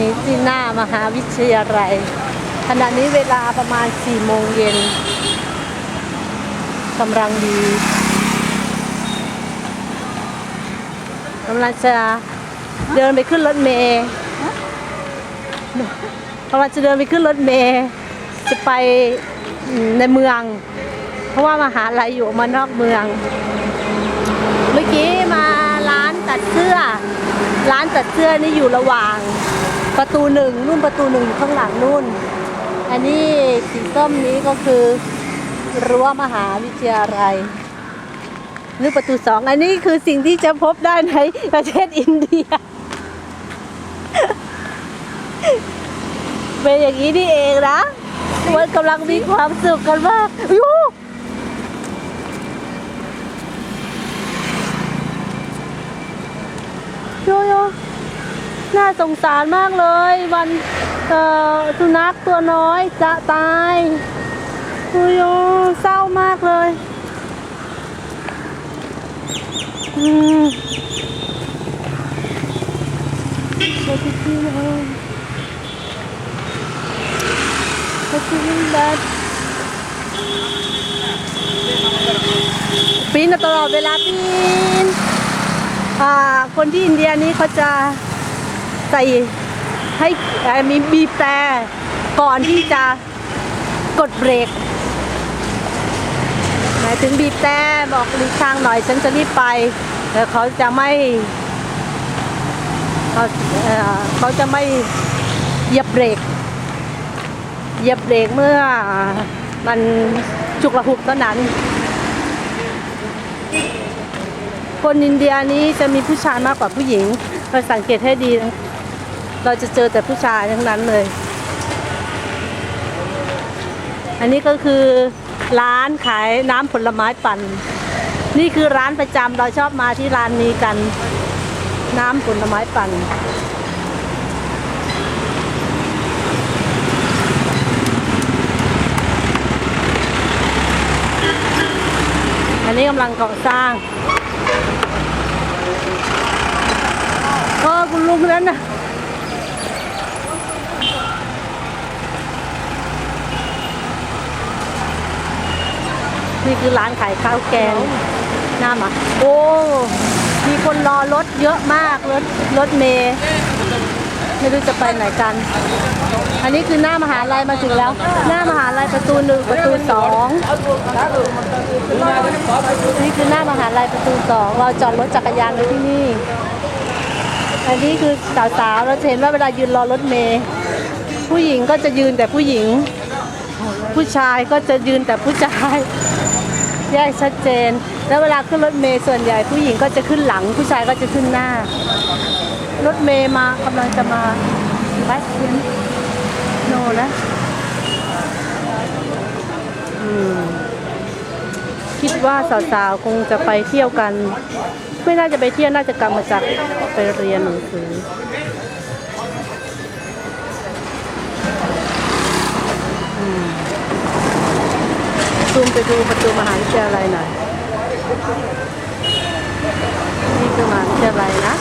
นี้ที่หน้ามหาวิทยาลัยขณะนี้เวลาประมาณ4โมงเย็นกำลังดีกำลังจะเดินไปขึ้นรถเมล์กำลังจะเดินไปขึ้นรถเมล์จะไปในเมือง เพราะว่ามหาลัยอยู่มานอกเมือง เมื่อกี้มาร้านตัดเสื้อ ร้านตัดเสื้อนี่อยู่ระหว่าง ประตูหนึ่งนู่นประตูหนึ่งอยู่ข้างหลังนู่น อันนี้สีส้มนี้ก็คือรั้วมหาวิทยาลัยนี่ประตูสองอันนี้คือสิ่งที่จะพบได้ในประเทศอินเดียเป็นอย่างนี้นี่เองนะมันกำลังมีความสุขกันมากยูโยโย น่าสงสารมากเลย วันสุนัขตัวน้อยจะตายโยโยเศร้ามากเลย อืม What did you know? What did you that? ปีนตลอดเวลาปีนอ่า คนที่อินเดียนี้เขาจะ ใส่ให้มีบีบแต่ก่อนที่จะกดเบรกหมายถึงบีบแต่บอกหลีกทางหน่อยฉันจะรีบไปแต่เขาจะไม่เขาเขาจะไม่เหยียบเบรกเหยียบเบรกเมื่อมันฉุกระหุกเท่านั้น คนอินเดียนี้จะมีผู้ชายมากกว่าผู้หญิงเราสังเกตให้ดี เราจะเจอแต่ผู้ชายทั้งนั้นเลย อันนี้ก็คือร้านขายน้ำผลไม้ปั่น นี่คือร้านประจำเราชอบมาที่ร้านนี้กัน น้ำผลไม้ปั่นอันนี้กำลังก่อสร้างเออคุณลุงนนั้นนะ นี่คือร้านขายข้าวแกงหน้ามาโอ้มีคนรอรถเยอะมากรถรถเมย์ไม่รู้จะไปไหนกัน อันนี้คือหน้ามหาลัยมาถึงแล้ว หน้ามหาลัยประตูหนึ่งประตูสองนี่คือหน้ามหาลัยประตูสองเราจอดรถจักรยานไว้ที่นี่ อันนี้คือสาวๆเราจะเห็นว่าเวลายืนรอรถเมย์ผู้หญิงก็จะยืนแต่ผู้หญิง ผู้ชายก็จะยืนแต่ผู้ชาย แยกชัดเจน แล้วเวลาขึ้นรถเมย์ส่วนใหญ่ผู้หญิงก็จะขึ้นหลัง ผู้ชายก็จะขึ้นหน้า รถเมย์มากำลังจะมาบัสเซียนโนนะอืมคิดว่าสาวๆคงจะไปเที่ยวกัน ไม่น่าจะไปเที่ยวน่าจะกลับมาจากไปเรียนหนังสือ มไปดูประตูมหาวิทยาลัยหน่อยนี่คือมหาวิทยาลัยนะ